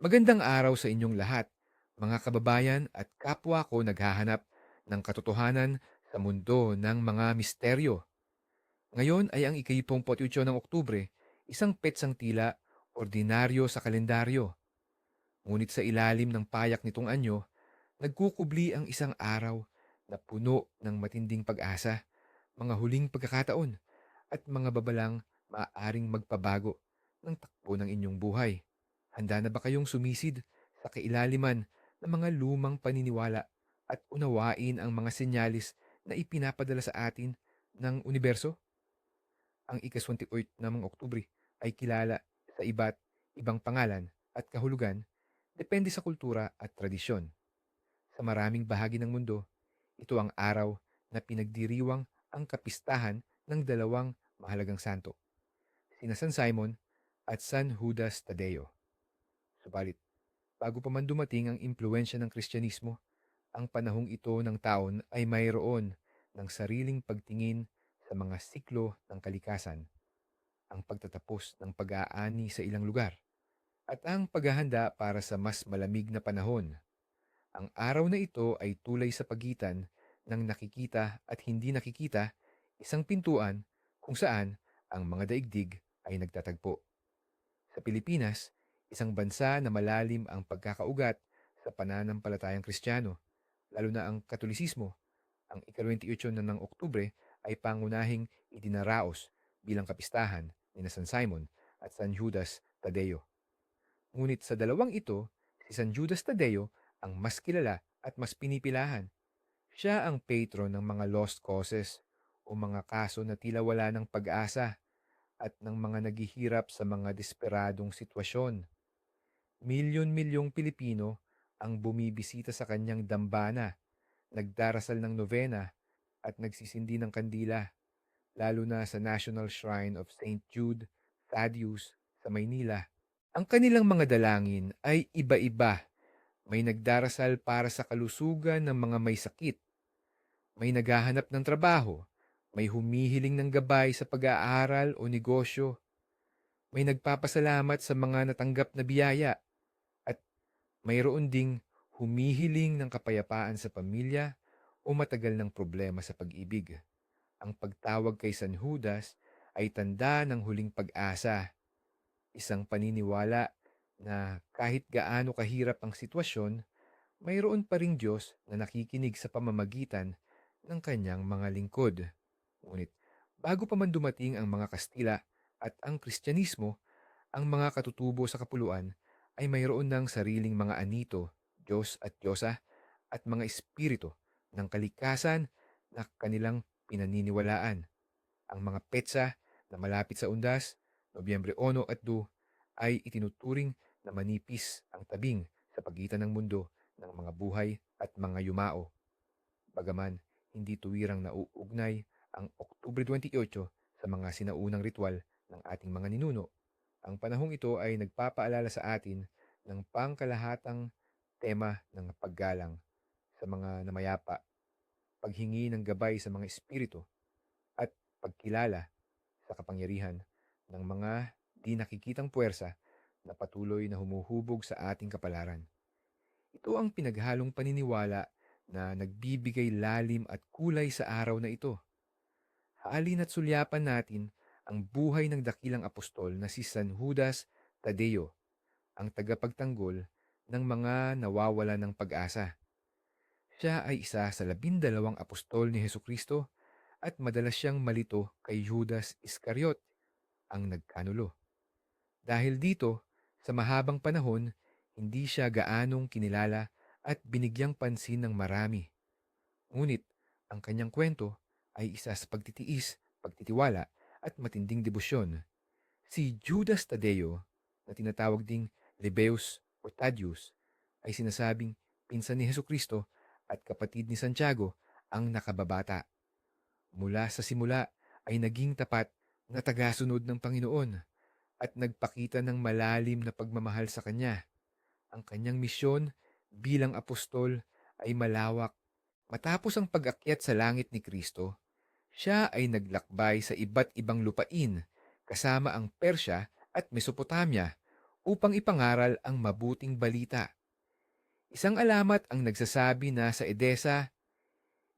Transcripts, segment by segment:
Magandang araw sa inyong lahat, mga kababayan at kapwa ko naghahanap ng katotohanan sa mundo ng mga misteryo. Ngayon ay ang ikayipong ng Oktubre, isang petsang tila ordinaryo sa kalendaryo. Ngunit sa ilalim ng payak nitong anyo, nagkukubli ang isang araw na puno ng matinding pag-asa, mga huling pagkakataon at mga babalang maaaring magpabago ng takbo ng inyong buhay. Handa na ba kayong sumisid sa kailaliman ng mga lumang paniniwala at unawain ang mga senyalis na ipinapadala sa atin ng universo? Ang ikaswantioit namang Oktubre ay kilala sa iba't ibang pangalan at kahulugan depende sa kultura at tradisyon. Sa maraming bahagi ng mundo, ito ang araw na pinagdiriwang ang kapistahan ng dalawang mahalagang santo, sina San Simon at San Judas Tadeo. Subalit, bago pa man dumating ang impluensya ng Kristyanismo, ang panahong ito ng taon ay mayroon ng sariling pagtingin sa mga siklo ng kalikasan, ang pagtatapos ng pag-aani sa ilang lugar, at ang paghahanda para sa mas malamig na panahon. Ang araw na ito ay tulay sa pagitan ng nakikita at hindi nakikita, isang pintuan kung saan ang mga daigdig ay nagtatagpo. Sa Pilipinas, isang bansa na malalim ang pagkakaugat sa pananampalatayang Kristiyano, lalo na ang Katolisismo, ang ika-28 na ng Oktubre ay pangunahing idinaraos bilang kapistahan ni San Simon at San Judas Tadeo. Ngunit sa dalawang ito, si San Judas Tadeo ang mas kilala at mas pinipilahan. Siya ang patron ng mga lost causes o mga kaso na tila wala ng pag-asa at ng mga naghihirap sa mga desperadong sitwasyon. Milyon-milyong Pilipino ang bumibisita sa kanyang dambana, nagdarasal ng novena at nagsisindi ng kandila, lalo na sa National Shrine of St. Jude, Thaddeus sa Maynila. Ang kanilang mga dalangin ay iba-iba. May nagdarasal para sa kalusugan ng mga may sakit. May naghahanap ng trabaho. May humihiling ng gabay sa pag-aaral o negosyo. May nagpapasalamat sa mga natanggap na biyaya. Mayroon ding humihiling ng kapayapaan sa pamilya o matagal ng problema sa pag-ibig. Ang pagtawag kay San Judas ay tanda ng huling pag-asa. Isang paniniwala na kahit gaano kahirap ang sitwasyon, mayroon pa ring Diyos na nakikinig sa pamamagitan ng kanyang mga lingkod. Ngunit bago pa man dumating ang mga Kastila at ang Kristyanismo, ang mga katutubo sa kapuluan ay mayroon ng sariling mga anito, Diyos at Diyosa, at mga espiritu ng kalikasan na kanilang pinaniniwalaan. Ang mga petsa na malapit sa undas, Nobyembre 1 at 2, ay itinuturing na manipis ang tabing sa pagitan ng mundo ng mga buhay at mga yumao. Bagaman hindi tuwirang nauugnay ang Oktubre 28 sa mga sinaunang ritual ng ating mga ninuno, ang panahong ito ay nagpapaalala sa atin ng pangkalahatang tema ng paggalang sa mga namayapa, paghingi ng gabay sa mga espiritu, at pagkilala sa kapangyarihan ng mga di nakikitang puwersa na patuloy na humuhubog sa ating kapalaran. Ito ang pinaghalong paniniwala na nagbibigay lalim at kulay sa araw na ito. Haalin at sulyapan natin ang buhay ng dakilang apostol na si San Judas Tadeo, ang tagapagtanggol ng mga nawawala ng pag-asa. Siya ay isa sa labindalawang apostol ni Heso Kristo at madalas siyang malito kay Judas Iscariot, ang nagkanulo. Dahil dito, sa mahabang panahon, hindi siya gaanong kinilala at binigyang pansin ng marami. Ngunit, ang kanyang kwento ay isa sa pagtitiis, pagtitiwala at matinding debosyon. Si Judas Tadeo, na tinatawag ding Lebeus o Thaddeus ay sinasabing pinsan ni Heso Kristo at kapatid ni Santiago ang nakababata. Mula sa simula ay naging tapat na tagasunod ng Panginoon at nagpakita ng malalim na pagmamahal sa Kanya. Ang kanyang misyon bilang apostol ay malawak. Matapos ang pag-akyat sa langit ni Kristo, siya ay naglakbay sa iba't ibang lupain kasama ang Persya at Mesopotamia upang ipangaral ang mabuting balita. Isang alamat ang nagsasabi na sa Edesa,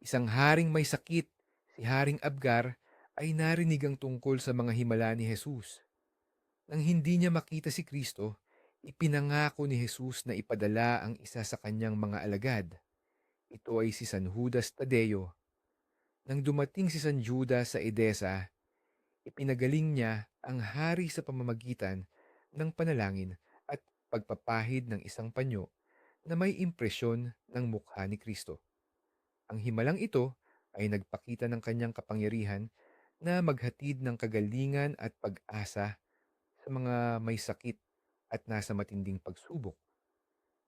isang haring may sakit, si Haring Abgar, ay narinig ang tungkol sa mga himala ni Jesus. Nang hindi niya makita si Kristo, ipinangako ni Jesus na ipadala ang isa sa kanyang mga alagad. Ito ay si San Judas Tadeo. Nang dumating si San Judas sa Edesa, ipinagaling niya ang hari sa pamamagitan ng panalangin at pagpapahid ng isang panyo na may impresyon ng mukha ni Kristo. Ang himalang ito ay nagpakita ng kanyang kapangyarihan na maghatid ng kagalingan at pag-asa sa mga may sakit at nasa matinding pagsubok.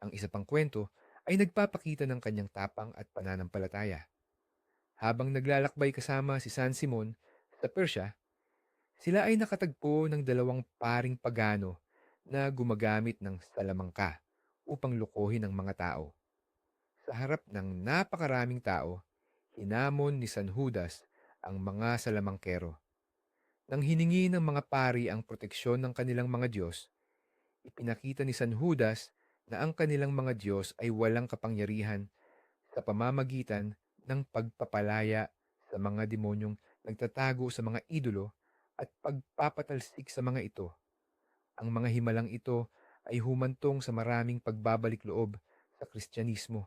Ang isa pang kwento ay nagpapakita ng kanyang tapang at pananampalataya. Habang naglalakbay kasama si San Simon sa Persya, sila ay nakatagpo ng dalawang paring pagano na gumagamit ng salamangka upang lokohin ang mga tao. Sa harap ng napakaraming tao, hinamon ni San Judas ang mga salamangkero. Nang hiningi ng mga pari ang proteksyon ng kanilang mga Diyos, ipinakita ni San Judas na ang kanilang mga Diyos ay walang kapangyarihan sa pamamagitan ng pagpapalaya sa mga demonyong nagtatago sa mga idolo at pagpapatalsik sa mga ito. Ang mga himalang ito ay humantong sa maraming pagbabalik loob sa Kristyanismo,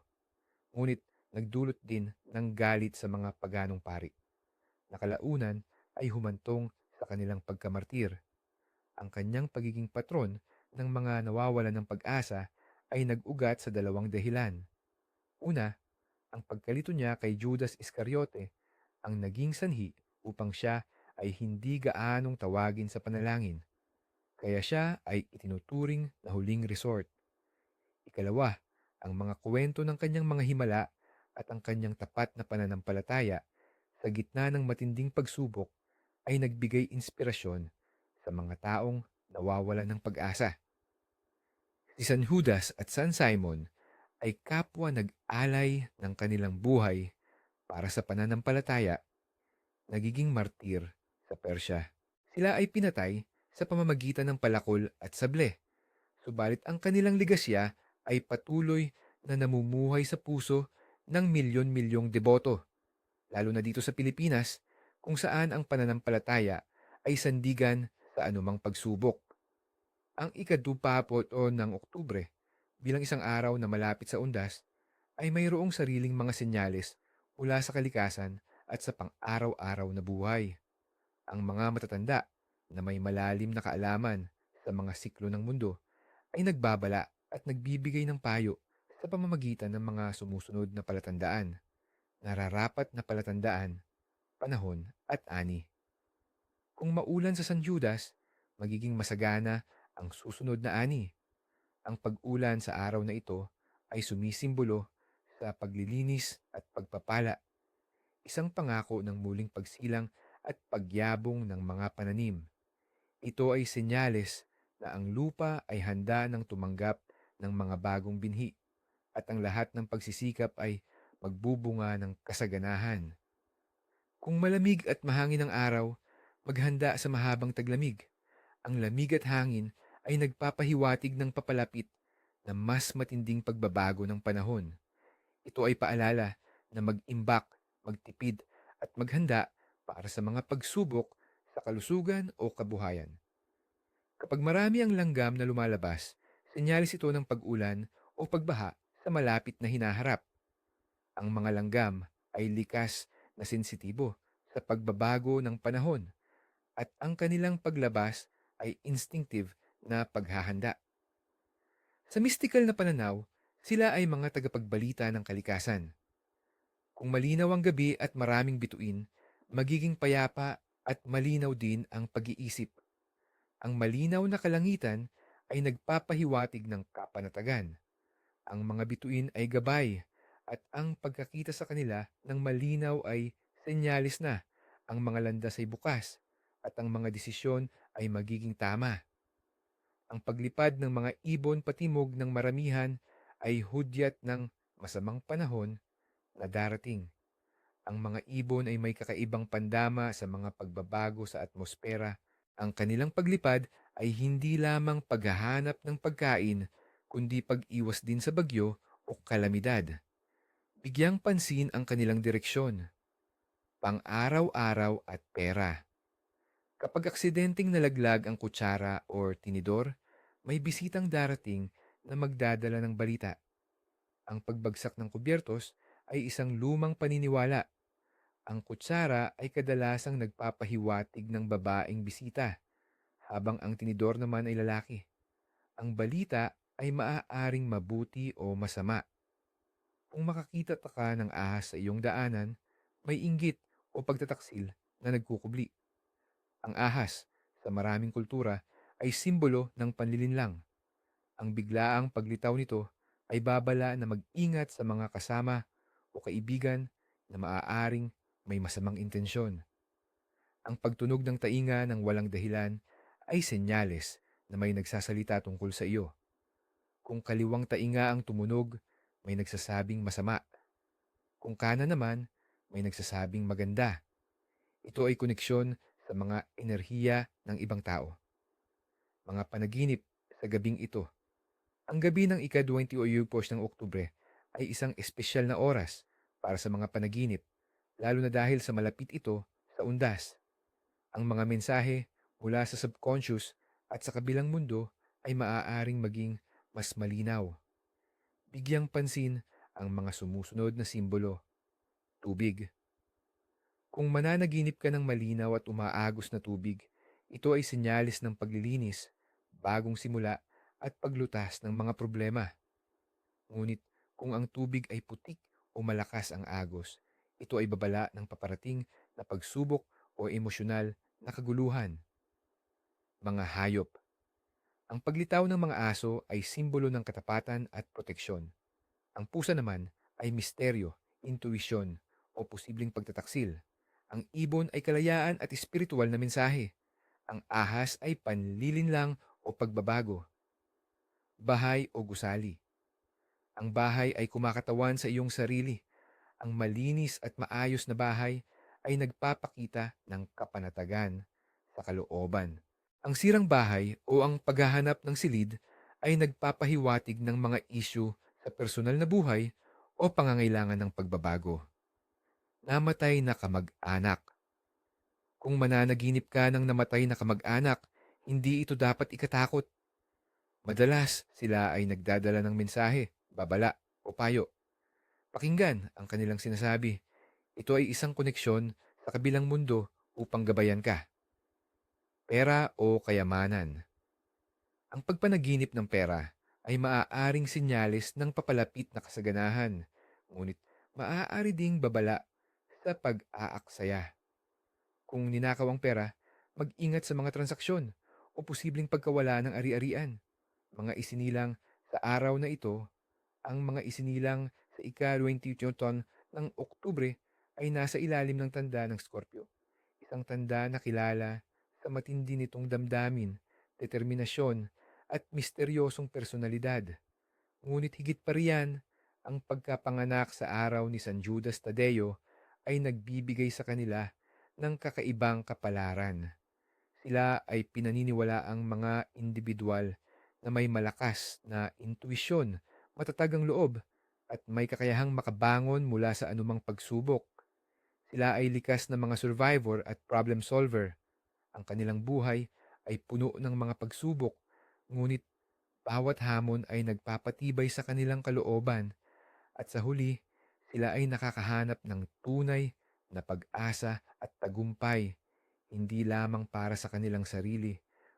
ngunit nagdulot din ng galit sa mga paganong pari. Nakalaunan ay humantong sa kanilang pagkamartir. Ang kanyang pagiging patron ng mga nawawalan ng pag-asa ay nag-ugat sa dalawang dahilan. Una, ang pagkalito niya kay Judas Iscariote ang naging sanhi upang siya ay hindi gaanong tawagin sa panalangin. Kaya siya ay itinuturing na huling resort. Ikalawa, ang mga kwento ng kanyang mga himala at ang kanyang tapat na pananampalataya sa gitna ng matinding pagsubok ay nagbigay inspirasyon sa mga taong nawawala ng pag-asa. Si San Judas at San Simon ay kapwa nag-alay ng kanilang buhay para sa pananampalataya, nagiging martir sa Persya. Sila ay pinatay sa pamamagitan ng palakol at sable. Subalit ang kanilang ligasya ay patuloy na namumuhay sa puso ng milyon-milyong deboto, lalo na dito sa Pilipinas kung saan ang pananampalataya ay sandigan sa anumang pagsubok. Ang ikadupapot o ng Oktubre, bilang isang araw na malapit sa undas, ay mayroong sariling mga senyales mula sa kalikasan at sa pang-araw-araw na buhay. Ang mga matatanda na may malalim na kaalaman sa mga siklo ng mundo ay nagbabala at nagbibigay ng payo sa pamamagitan ng mga sumusunod na palatandaan, nararapat na palatandaan, panahon at ani. Kung maulan sa San Judas, magiging masagana ang susunod na ani. Ang pag-ulan sa araw na ito ay sumisimbolo sa paglilinis at pagpapala, isang pangako ng muling pagsilang at pagyabong ng mga pananim. Ito ay senyales na ang lupa ay handa ng tumanggap ng mga bagong binhi at ang lahat ng pagsisikap ay magbubunga ng kasaganahan. Kung malamig at mahangin ang araw, maghanda sa mahabang taglamig. Ang lamig at hangin ay nagpapahiwatig ng papalapit na mas matinding pagbabago ng panahon. Ito ay paalala na mag-imbak, magtipid at maghanda para sa mga pagsubok sa kalusugan o kabuhayan. Kapag marami ang langgam na lumalabas, senyalis ito ng pag-ulan o pagbaha sa malapit na hinaharap. Ang mga langgam ay likas na sensitibo sa pagbabago ng panahon at ang kanilang paglabas ay instinctive na paghahanda. Sa mystical na pananaw, sila ay mga tagapagbalita ng kalikasan. Kung malinaw ang gabi at maraming bituin, magiging payapa at malinaw din ang pag-iisip. Ang malinaw na kalangitan ay nagpapahiwatig ng kapanatagan. Ang mga bituin ay gabay at ang pagkakita sa kanila ng malinaw ay senyalis na ang mga landas ay bukas at ang mga desisyon ay magiging tama. Ang paglipad ng mga ibon patimog ng maramihan ay hudyat ng masamang panahon na darating. Ang mga ibon ay may kakaibang pandama sa mga pagbabago sa atmosfera. Ang kanilang paglipad ay hindi lamang paghahanap ng pagkain, kundi pag-iwas din sa bagyo o kalamidad. Bigyang pansin ang kanilang direksyon, pang-araw-araw at pera. Kapag aksidenteng nalaglag ang kutsara or tinidor, may bisitang darating na magdadala ng balita. Ang pagbagsak ng kubyertos ay isang lumang paniniwala. Ang kutsara ay kadalasang nagpapahiwatig ng babaeng bisita, habang ang tinidor naman ay lalaki. Ang balita ay maaaring mabuti o masama. Kung makakita ka ng ahas sa iyong daanan, may inggit o pagtataksil na nagkukubli. Ang ahas, sa maraming kultura, ay simbolo ng panlilinlang. Ang biglaang paglitaw nito ay babala na mag-ingat sa mga kasama o kaibigan na maaaring may masamang intensyon. Ang pagtunog ng tainga ng walang dahilan ay senyales na may nagsasalita tungkol sa iyo. Kung kaliwang tainga ang tumunog, may nagsasabing masama. Kung kanan naman, may nagsasabing maganda. Ito ay koneksyon sa mga enerhiya ng ibang tao. Mga panaginip sa gabing ito. Ang gabi ng ika-20 o yupos ng Oktubre ay isang espesyal na oras para sa mga panaginip, lalo na dahil sa malapit ito sa undas. Ang mga mensahe mula sa subconscious at sa kabilang mundo ay maaaring maging mas malinaw. Bigyang pansin ang mga sumusunod na simbolo. Tubig. Kung mananaginip ka ng malinaw at umaagos na tubig, ito ay senyalis ng paglilinis, bagong simula at paglutas ng mga problema. Ngunit kung ang tubig ay putik o malakas ang agos, ito ay babala ng paparating na pagsubok o emosyonal na kaguluhan. Mga hayop. Ang paglitaw ng mga aso ay simbolo ng katapatan at proteksyon. Ang pusa naman ay misteryo, intuisyon o posibleng pagtataksil. Ang ibon ay kalayaan at espiritual na mensahe. Ang ahas ay panlilinlang o pagbabago. Bahay o gusali. Ang bahay ay kumakatawan sa iyong sarili. Ang malinis at maayos na bahay ay nagpapakita ng kapanatagan sa kalooban. Ang sirang bahay o ang paghahanap ng silid ay nagpapahiwatig ng mga isyu sa personal na buhay o pangangailangan ng pagbabago. Namatay na kamag-anak. Kung mananaginip ka ng namatay na kamag-anak, hindi ito dapat ikatakot. Madalas sila ay nagdadala ng mensahe, babala o payo. Pakinggan ang kanilang sinasabi. Ito ay isang koneksyon sa kabilang mundo upang gabayan ka. Pera o kayamanan. Ang pagpanaginip ng pera ay maaaring sinyalis ng papalapit na kasaganahan, ngunit maaari ding babala sa pag-aaksaya. Kung ninakaw ang pera, mag-ingat sa mga transaksyon o posibleng pagkawala ng ari-arian. Mga isinilang sa araw na ito, ang mga isinilang sa ika-20 Newton ng Oktubre ay nasa ilalim ng tanda ng Scorpio. Isang tanda na kilala sa matindi nitong damdamin, determinasyon at misteryosong personalidad. Ngunit higit pa riyan, ang pagkapanganak sa araw ni San Judas Tadeo ay nagbibigay sa kanila ng kakaibang kapalaran. Sila ay pinaniniwala ang mga individual na may malakas na intuisyon, matatag ang loob, at may kakayahang makabangon mula sa anumang pagsubok. Sila ay likas na mga survivor at problem solver. Ang kanilang buhay ay puno ng mga pagsubok, ngunit bawat hamon ay nagpapatibay sa kanilang kalooban at sa huli, sila ay nakakahanap ng tunay na pag-asa at tagumpay, hindi lamang para sa kanilang sarili,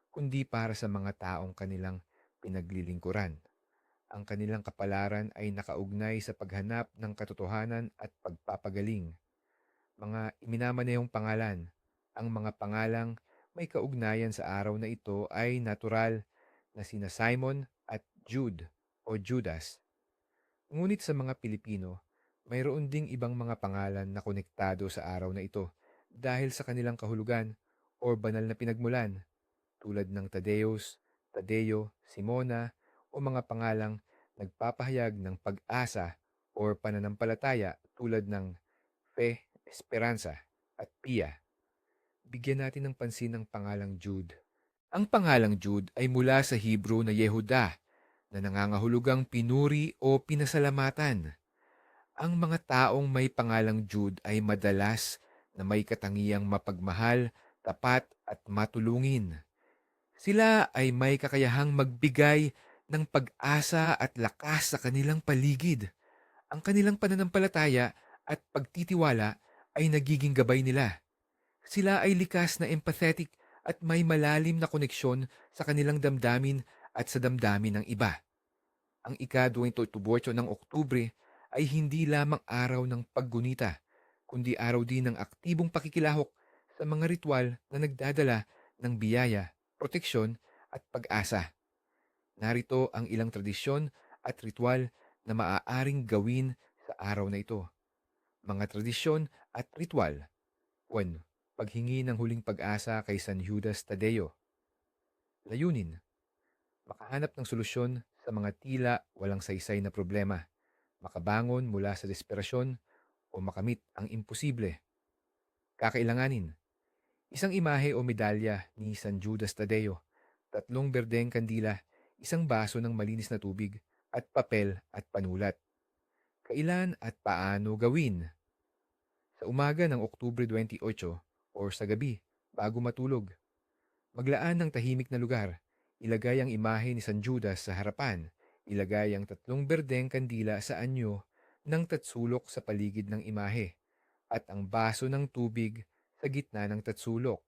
kundi para sa mga taong kanilang pinaglilingkuran. Ang kanilang kapalaran ay nakaugnay sa paghanap ng katotohanan at pagpapagaling. Mga iminamanayong pangalan, ang mga pangalang may kaugnayan sa araw na ito ay natural na sina Simon at Jude o Judas. Ngunit sa mga Pilipino, mayroon ding ibang mga pangalan na konektado sa araw na ito dahil sa kanilang kahulugan o banal na pinagmulan tulad ng Tadeus, Tadeo, Simona o mga pangalang nagpapahayag ng pag-asa o pananampalataya tulad ng Fe, Esperanza at Pia. Bigyan natin ng pansin ang pangalang Jude. Ang pangalang Jude ay mula sa Hebrew na Yehuda na nangangahulugang pinuri o pinasalamatan. Ang mga taong may pangalang Jude ay madalas na may katangiang mapagmahal, tapat at matulungin. Sila ay may kakayahang magbigay ng pag-asa at lakas sa kanilang paligid. Ang kanilang pananampalataya at pagtitiwala ay nagiging gabay nila. Sila ay likas na empathetic at may malalim na koneksyon sa kanilang damdamin at sa damdamin ng iba. Ang ika-28 ng Oktubre ay hindi lamang araw ng paggunita, kundi araw din ng aktibong pakikilahok sa mga ritual na nagdadala ng biyaya, proteksyon at pag-asa. Narito ang ilang tradisyon at ritual na maaaring gawin sa araw na ito. Mga tradisyon at ritual. 1. Paghingi ng huling pag-asa kay San Judas Tadeo. Layunin. Makahanap ng solusyon sa mga tila walang saysay na problema. Makabangon mula sa desperasyon o makamit ang imposible. Kakailanganin. Isang imahe o medalya ni San Judas Tadeo, tatlong berdeng kandila, isang baso ng malinis na tubig, at papel at panulat. Kailan at paano gawin? Sa umaga ng Oktubre 28 o sa gabi bago matulog. Maglaan ng tahimik na lugar. Ilagay ang imahe ni San Judas sa harapan. Ilagay ang tatlong berdeng kandila sa anyo ng tatsulok sa paligid ng imahe at ang baso ng tubig sa gitna ng tatsulok.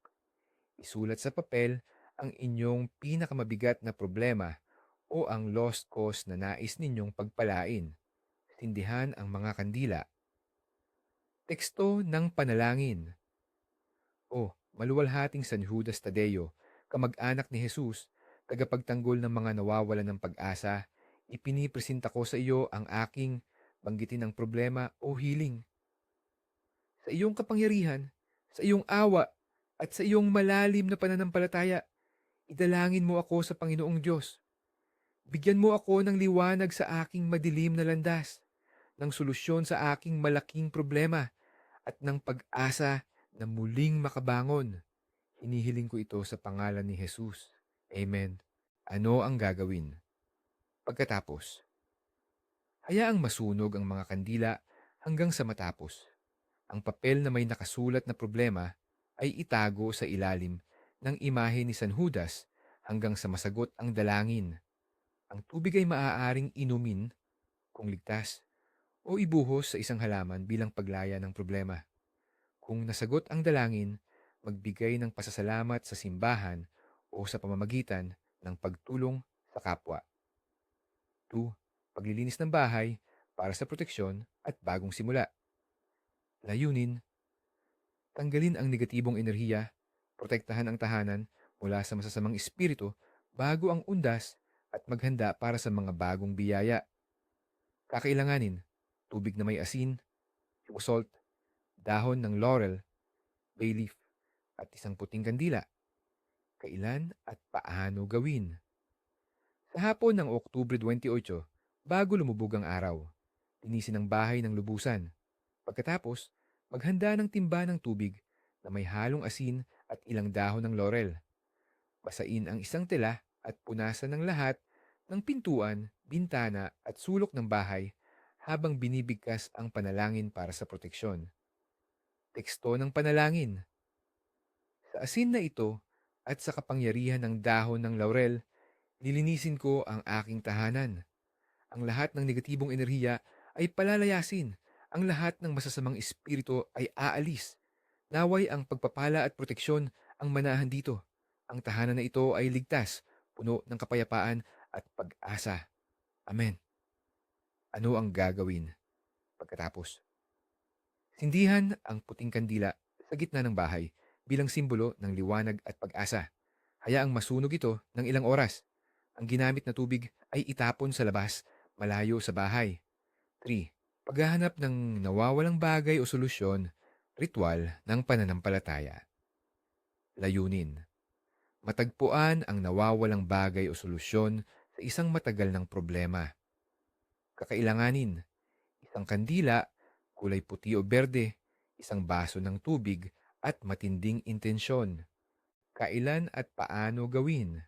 Isulat sa papel ang inyong pinakamabigat na problema o ang lost cause na nais ninyong pagpalain. Tindihan ang mga kandila. Teksto ng panalangin. O, maluwalhating San Judas Tadeo, kamag-anak ni Jesus, tagapagtanggol ng mga nawawalan ng pag-asa, ipinipresenta ko sa iyo ang aking banggitin ng problema o healing. Sa iyong kapangyarihan, sa iyong awa, at sa iyong malalim na pananampalataya, idalangin mo ako sa Panginoong Diyos. Bigyan mo ako ng liwanag sa aking madilim na landas, ng solusyon sa aking malaking problema, at ng pag-asa na muling makabangon. Hinihiling ko ito sa pangalan ni Jesus. Amen. Ano ang gagawin? Pagkatapos, hayaang masunog ang mga kandila hanggang sa matapos. Ang papel na may nakasulat na problema ay itago sa ilalim ng imahe ni San Judas hanggang sa masagot ang dalangin. Ang tubig ay maaaring inumin kung ligtas o ibuhos sa isang halaman bilang paglaya ng problema. Kung nasagot ang dalangin, magbigay ng pasasalamat sa simbahan o sa pamamagitan ng pagtulong sa kapwa. 2. Paglilinis ng bahay para sa proteksyon at bagong simula. Layunin, tanggalin ang negatibong enerhiya, protektahan ang tahanan mula sa masasamang espiritu bago ang undas at maghanda para sa mga bagong biyaya. Kakailanganin, tubig na may asin, yung salt, dahon ng laurel, bay leaf, at isang puting kandila. Kailan at paano gawin? Sa hapon ng Oktubre 28, bago lumubog ang araw, linisin ang bahay ng lubusan. Pagkatapos, maghanda ng timba ng tubig na may halong asin at ilang dahon ng laurel. Basain ang isang tela at punasan ng lahat ng pintuan, bintana at sulok ng bahay habang binibigkas ang panalangin para sa proteksyon. Teksto ng panalangin. Sa asin na ito at sa kapangyarihan ng dahon ng laurel, nilinisin ko ang aking tahanan. Ang lahat ng negatibong enerhiya ay palalayasin. Ang lahat ng masasamang espiritu ay aalis. Naway ang pagpapala at proteksyon ang manahan dito. Ang tahanan na ito ay ligtas, puno ng kapayapaan at pag-asa. Amen. Ano ang gagawin pagkatapos? Sindihan ang puting kandila sa gitna ng bahay bilang simbolo ng liwanag at pag-asa. Hayaang masunog ito ng ilang oras. Ang ginamit na tubig ay itapon sa labas, malayo sa bahay. 3. Paghahanap ng nawawalang bagay o solusyon, ritual ng pananampalataya. Layunin. Matagpuan ang nawawalang bagay o solusyon sa isang matagal ng problema kakailanganin. Isang kandila, kulay puti o berde, isang baso ng tubig, at matinding intensyon. kailan at paano gawin.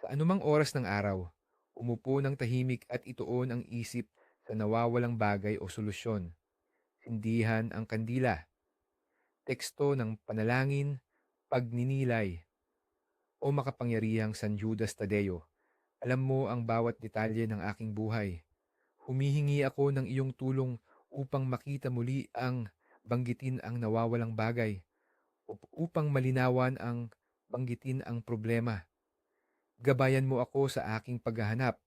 Sa anumang oras ng araw, umupo ng tahimik at ituon ang isip sa nawawalang bagay o solusyon. Sindihan ang kandila. Teksto ng panalangin, pagninilay, o makapangyarihang San Judas Tadeo. Alam mo ang bawat detalye ng aking buhay. Humihingi ako ng iyong tulong upang makita muli ang banggitin ang nawawalang bagay, up- upang malinawan ang banggitin ang problema. Gabayan mo ako sa aking paghahanap.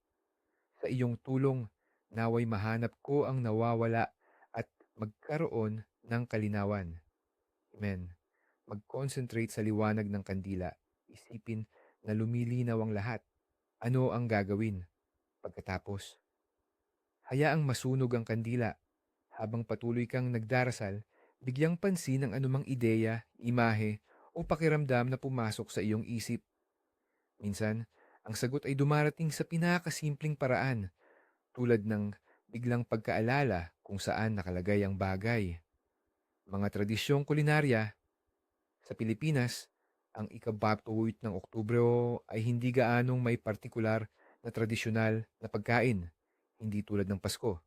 Sa iyong tulong, naway mahanap ko ang nawawala at magkaroon ng kalinawan. Amen. Mag-concentrate sa liwanag ng kandila. Isipin na lumilinaw ang lahat. Ano ang gagawin? Pagkatapos, hayaang masunog ang kandila. Habang patuloy kang nagdarasal, bigyang pansin ang anumang ideya, imahe, o pakiramdam na pumasok sa iyong isip. Minsan, ang sagot ay dumarating sa pinakasimpleng paraan, tulad ng biglang pagkaalala kung saan nakalagay ang bagay. Mga tradisyong kulinarya sa Pilipinas, ang ikabaptuwit ng Oktubre ay hindi gaanong may partikular na tradisyonal na pagkain, hindi tulad ng Pasko.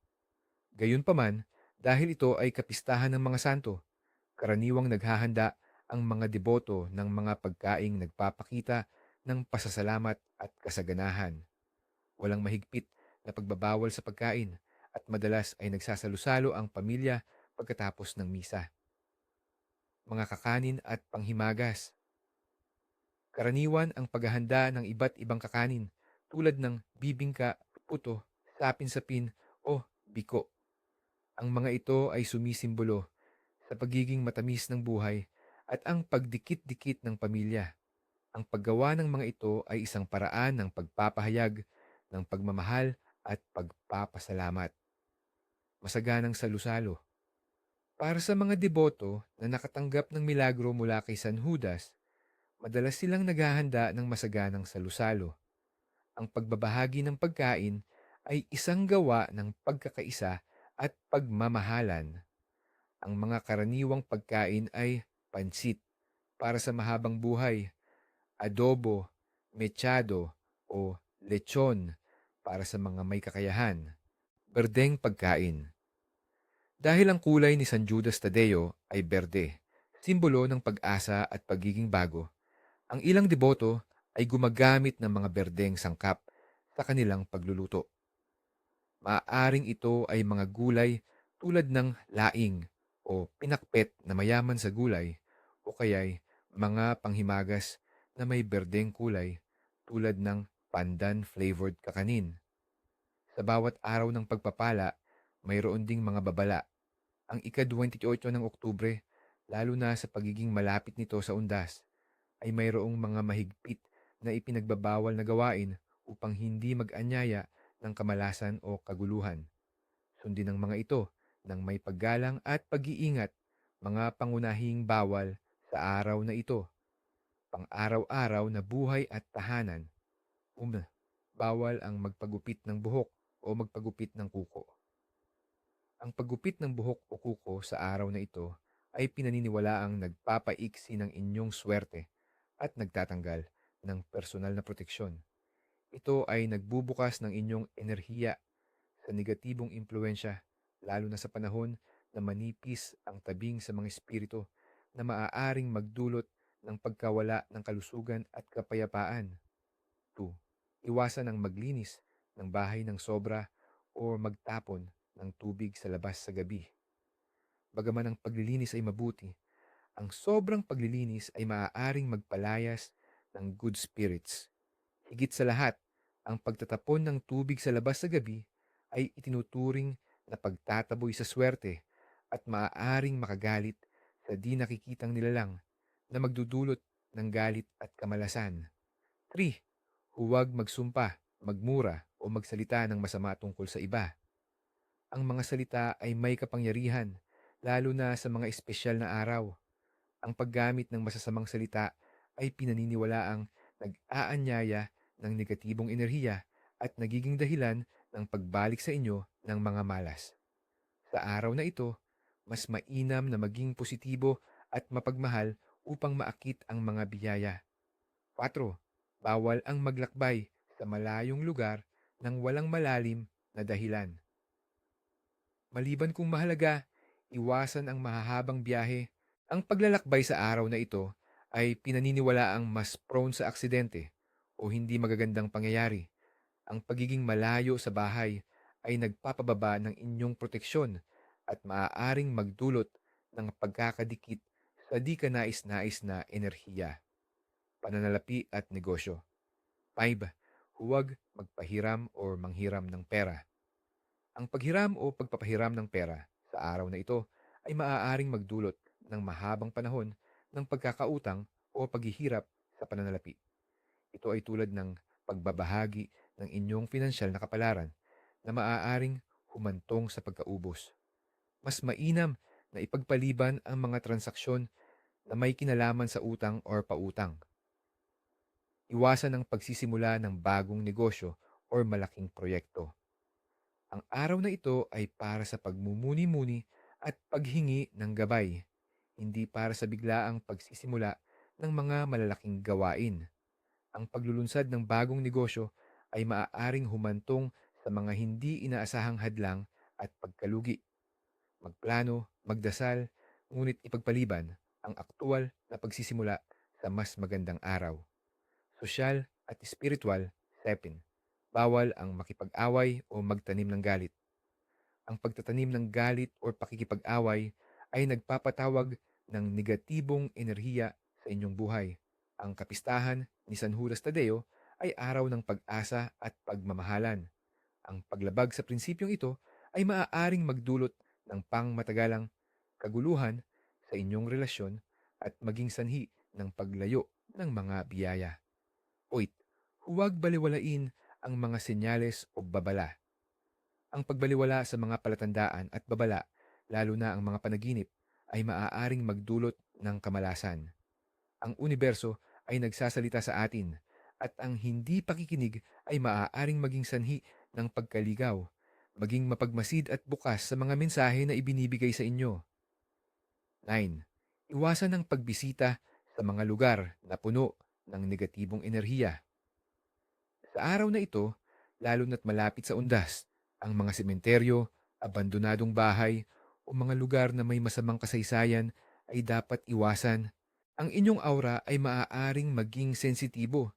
Gayunpaman, dahil ito ay kapistahan ng mga santo, karaniwang naghahanda ang mga deboto ng mga pagkaing nagpapakita ng pasasalamat at kasaganahan. Walang mahigpit na pagbabawal sa pagkain at madalas ay nagsasalusalo ang pamilya pagkatapos ng misa. Mga kakanin at panghimagas. Karaniwan ang paghahanda ng iba't ibang kakanin tulad ng bibingka, puto, sapin-sapin o biko. Ang mga ito ay sumisimbolo sa pagiging matamis ng buhay at ang pagdikit-dikit ng pamilya. Ang paggawa ng mga ito ay isang paraan ng pagpapahayag ng pagmamahal at pagpapasalamat. Masaganang salusalo. Para sa mga deboto na nakatanggap ng milagro mula kay San Judas, madalas silang naghahanda ng masaganang salusalo. Ang pagbabahagi ng pagkain ay isang gawa ng pagkakaisa at pagmamahalan. Ang mga karaniwang pagkain ay pansit para sa mahabang buhay, adobo, mechado o lechon para sa mga may kakayahan, berdeng pagkain. Dahil ang kulay ni San Judas Tadeo ay berde, simbolo ng pag-asa at pagiging bago, ang ilang deboto ay gumagamit ng mga berdeng sangkap sa kanilang pagluluto. Maaaring ito ay mga gulay tulad ng laing o pinakpet na mayaman sa gulay o kaya'y mga panghimagas na may berdeng kulay tulad ng pandan-flavored kakanin. Sa bawat araw ng pagpapala, mayroon ding mga babala. Ang ika-28 ng Oktubre, lalo na sa pagiging malapit nito sa undas, ay mayroong mga mahigpit na ipinagbabawal na gawain upang hindi mag-anyaya ng kamalasan o kaguluhan. Sundin ang mga ito ng may paggalang at pag-iingat, mga pangunahing bawal sa araw na ito. Pang-araw-araw na buhay at tahanan. Um, bawal ang magpagupit ng buhok o magpagupit ng kuko. Ang paggupit ng buhok o kuko sa araw na ito ay pinaniniwalaang nagpapaiksi ng inyong swerte at nagtatanggal ng personal na proteksyon. Ito ay nagbubukas ng inyong enerhiya sa negatibong impluensya, lalo na sa panahon na manipis ang tabing sa mga espiritu na maaaring magdulot ng pagkawala ng kalusugan at kapayapaan. 2. Iwasan ang maglinis ng bahay ng sobra o magtapon ng tubig sa labas sa gabi. Bagaman ang paglilinis ay mabuti, ang sobrang paglilinis ay maaaring magpalayas ng good spirits. Higit sa lahat, ang pagtatapon ng tubig sa labas sa gabi ay itinuturing na pagtataboy sa swerte at maaaring makagalit sa di nakikitang nilalang na magdudulot ng galit at kamalasan. 3. Huwag magsumpa, magmura o magsalita ng masama tungkol sa iba. Ang mga salita ay may kapangyarihan, lalo na sa mga espesyal na araw. Ang paggamit ng masasamang salita ay pinaniniwalaang nag-aanyaya ng negatibong enerhiya at nagiging dahilan ng pagbalik sa inyo ng mga malas. Sa araw na ito, mas mainam na maging positibo at mapagmahal upang maakit ang mga biyaya. 4. Bawal ang maglakbay sa malayong lugar ng walang malalim na dahilan. Maliban kung mahalaga, iwasan ang mahahabang biyahe. Ang paglalakbay sa araw na ito ay pinaniniwalaang mas prone sa aksidente o hindi magagandang pangyayari. Ang pagiging malayo sa bahay ay nagpapababa ng inyong proteksyon at maaaring magdulot ng pagkakadikit sa di ka nais-nais na enerhiya, pananalapi at negosyo. 5. Huwag magpahiram o manghiram ng pera. Ang paghiram o pagpapahiram ng pera sa araw na ito ay maaaring magdulot ng mahabang panahon ng pagkakautang o paghihirap sa pananalapi. Ito ay tulad ng pagbabahagi ng inyong pinansyal na kapalaran na maaaring humantong sa pagkaubos. Mas mainam na ipagpaliban ang mga transaksyon na may kinalaman sa utang or pautang. Iwasan ang pagsisimula ng bagong negosyo or malaking proyekto. Ang araw na ito ay para sa pagmumuni-muni at paghingi ng gabay, hindi para sa biglaang pagsisimula ng mga malalaking gawain. Ang paglulunsad ng bagong negosyo ay maaaring humantong sa mga hindi inaasahang hadlang at pagkalugi. Magplano, magdasal, ngunit ipagpaliban ang aktual na pagsisimula sa mas magandang araw. Sosyal at espiritual, sepin. Bawal ang makipag-away o magtanim ng galit. Ang pagtatanim ng galit o pakikipag-away ay nagpapatawag ng negatibong enerhiya sa inyong buhay. Ang kapistahan ni San Judas Tadeo ay araw ng pag-asa at pagmamahalan. Ang paglabag sa prinsipyong ito ay maaaring magdulot ng pangmatagalang kaguluhan sa inyong relasyon at maging sanhi ng paglayo ng mga biyaya. 8. Huwag baliwalain ang mga senyales o babala. Ang pagbaliwala sa mga palatandaan at babala, lalo na ang mga panaginip, ay maaaring magdulot ng kamalasan. Ang universo ay nagsasalita sa atin at ang hindi pakikinig ay maaaring maging sanhi ng pagkaligaw, maging mapagmasid at bukas sa mga mensahe na ibinibigay sa inyo. 9. Iwasan ang pagbisita sa mga lugar na puno ng negatibong enerhiya. Sa araw na ito, lalo na't malapit sa undas, ang mga sementeryo, abandonadong bahay, o mga lugar na may masamang kasaysayan ay dapat iwasan. Ang inyong aura ay maaaring maging sensitibo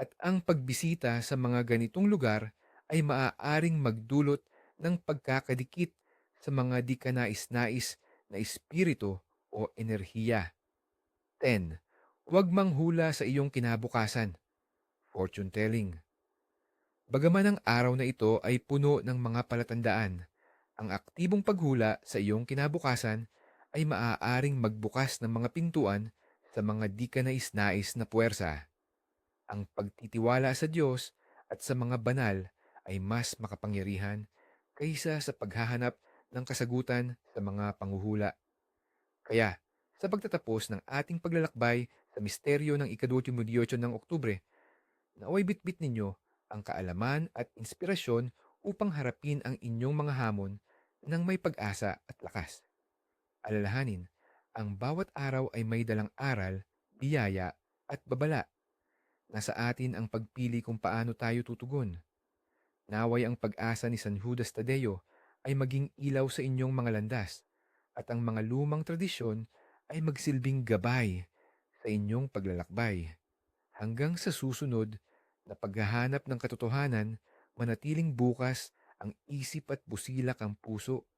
at ang pagbisita sa mga ganitong lugar ay maaaring magdulot ng pagkakadikit sa mga di ka nais-nais na espiritu o enerhiya. 10. Huwag manghula sa iyong kinabukasan. Fortune telling. Bagaman ang araw na ito ay puno ng mga palatandaan, ang aktibong paghula sa iyong kinabukasan ay maaaring magbukas ng mga pintuan sa mga di ka nais-nais na puwersa. Ang pagtitiwala sa Diyos at sa mga banal ay mas makapangyarihan kaysa sa paghahanap ng kasagutan sa mga panguhula. Kaya, sa pagtatapos ng ating paglalakbay sa misteryo ng ika-28 ng Oktubre, naway bitbit ninyo ang kaalaman at inspirasyon upang harapin ang inyong mga hamon ng may pag-asa at lakas. Alalahanin, ang bawat araw ay may dalang aral, biyaya at babala. Nasa atin ang pagpili kung paano tayo tutugon. Naway ang pag-asa ni San Judas Tadeo ay maging ilaw sa inyong mga landas at ang mga lumang tradisyon ay magsilbing gabay sa inyong paglalakbay. Hanggang sa susunod na paghahanap ng katotohanan, manatiling bukas ang isip at busilak ang puso.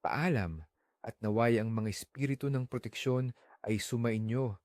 Paalam at naway ang mga espiritu ng proteksyon ay sumainyo